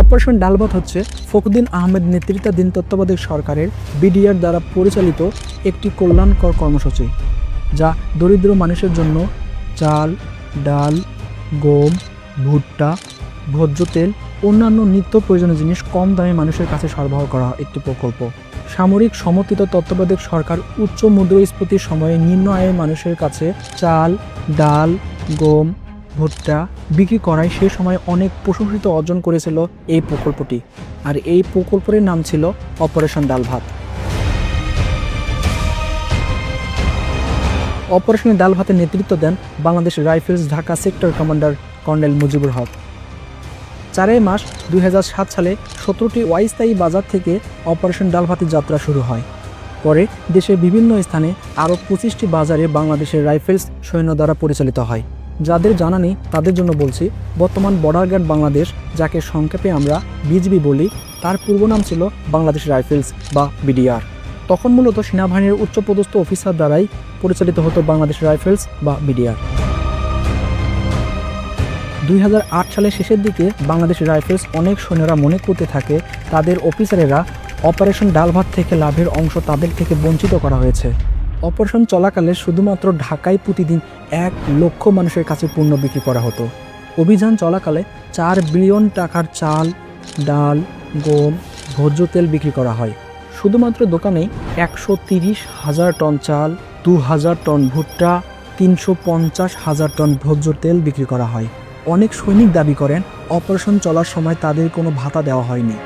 Operation ডালভাত হচ্ছে ফখরুদ্দিন আহমেদ নেতৃত্বাধীন তত্ত্বাবধায়ক সরকারের বিডিআর দ্বারা পরিচালিত একটি কল্যাণকর কর্মসূচি, যা দরিদ্র মানুষের জন্য চাল, ডাল, গম, ভুট্টা ভোজ্য তেল অন্যান্য নিত্য প্রয়োজনীয় জিনিস কম দামে মানুষের কাছে সরবরাহ করা একটি প্রকল্প। সামরিক সমর্থিত তত্ত্বাবধায়ক সরকার উচ্চ মুদ্রাস্ফীতির সময়ে নিম্ন আয়ের মানুষের কাছে চাল, ডাল, গম ভুট্টা বিক্রি করায় সে সময় অনেক প্রশংসিত অর্জন করেছিল এই প্রকল্পটি। আর এই প্রকল্পের নাম ছিল অপারেশন ডাল ভাত। অপারেশনে ডাল ভাতের নেতৃত্ব দেন Bangladesh rifles Dhaka sector commander colonel Mujibur Haque. চারই মাস দুই হাজার সাত সালে সতেরোটি অস্থায়ী বাজার থেকে অপারেশন ডাল ভাতের যাত্রা শুরু হয়। পরে দেশের বিভিন্ন স্থানে আরও পঁচিশটি বাজারে বাংলাদেশের রাইফেলস সৈন্য দ্বারা পরিচালিত হয়। যাদের জানা নেই, তাদের জন্য বলছি, বর্তমান বর্ডার গার্ড বাংলাদেশ, যাকে সংক্ষেপে আমরা বিজিবি বলি, তার পূর্ব নাম ছিল বাংলাদেশ রাইফেলস বা বিডিআর তখন মূলত সেনাবাহিনীর উচ্চপদস্থ অফিসার দ্বারাই পরিচালিত হতো বাংলাদেশ রাইফেলস বা বিডিআর দুই হাজার আট সালের শেষের দিকে বাংলাদেশ রাইফেলস অনেক সৈন্যরা মনে করতে থাকে, তাদের অফিসারেরা অপারেশন ডালভাত থেকে লাভের অংশ তাদের থেকে বঞ্চিত করা হয়েছে। অপারেশন চলাকালে শুধুমাত্র ঢাকায় প্রতিদিন এক লক্ষ মানুষের কাছে পণ্য বিক্রি করা হতো। অভিযান চলাকালে চার বিলিয়ন টাকার চাল, ডাল, গম, ভোজ্য তেল বিক্রি করা হয়। শুধুমাত্র দোকানে একশো তিরিশ হাজার টন চাল, দু হাজার টন ভুট্টা, তিনশো পঞ্চাশ হাজার টন ভোজ্য তেল বিক্রি করা হয়। অনেক সৈনিক দাবি করেন, অপারেশন চলার সময় তাদের কোনো ভাতা দেওয়া হয়নি।